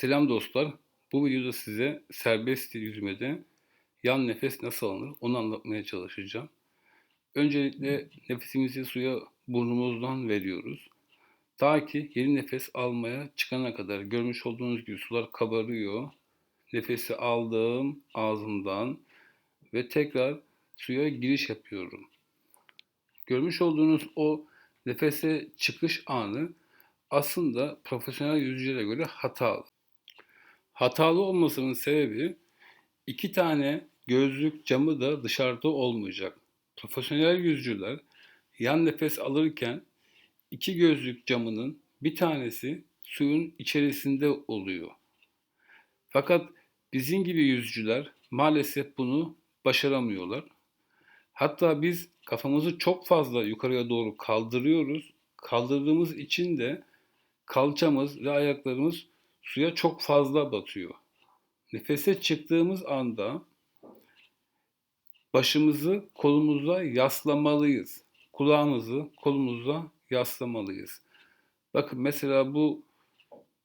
Selam dostlar. Bu videoda size serbest stil yüzmede yan nefes nasıl alınır onu anlatmaya çalışacağım. Öncelikle nefesimizi suya burnumuzdan veriyoruz. Ta ki yeni nefes almaya çıkana kadar görmüş olduğunuz gibi sular kabarıyor. Nefesi aldım ağzımdan ve tekrar suya giriş yapıyorum. Görmüş olduğunuz o nefese çıkış anı aslında profesyonel yüzücülere göre hatalı. Hatalı olmasının sebebi iki tane gözlük camı da dışarıda olmayacak. Profesyonel yüzücüler yan nefes alırken iki gözlük camının bir tanesi suyun içerisinde oluyor. Fakat bizim gibi yüzücüler maalesef bunu başaramıyorlar. Hatta biz kafamızı çok fazla yukarıya doğru kaldırıyoruz. Kaldırdığımız için de kalçamız ve ayaklarımız suya çok fazla batıyor. Nefese çıktığımız anda başımızı kolumuza yaslamalıyız. Kulağımızı kolumuza yaslamalıyız. Bakın mesela bu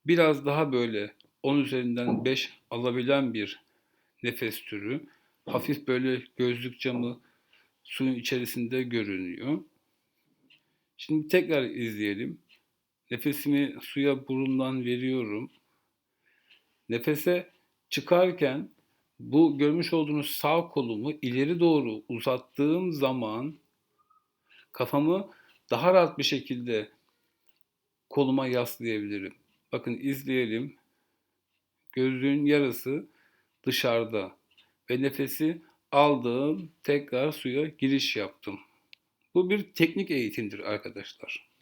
biraz daha böyle 10 üzerinden 5 alabilen bir nefes türü. Hafif böyle gözlük camı suyun içerisinde görünüyor. Şimdi tekrar izleyelim. Nefesimi suya burundan veriyorum. Nefese çıkarken bu görmüş olduğunuz sağ kolumu ileri doğru uzattığım zaman kafamı daha rahat bir şekilde koluma yaslayabilirim. Bakın izleyelim. Gözlüğün yarısı dışarıda ve nefesi aldım, tekrar suya giriş yaptım. Bu bir teknik eğitimdir arkadaşlar.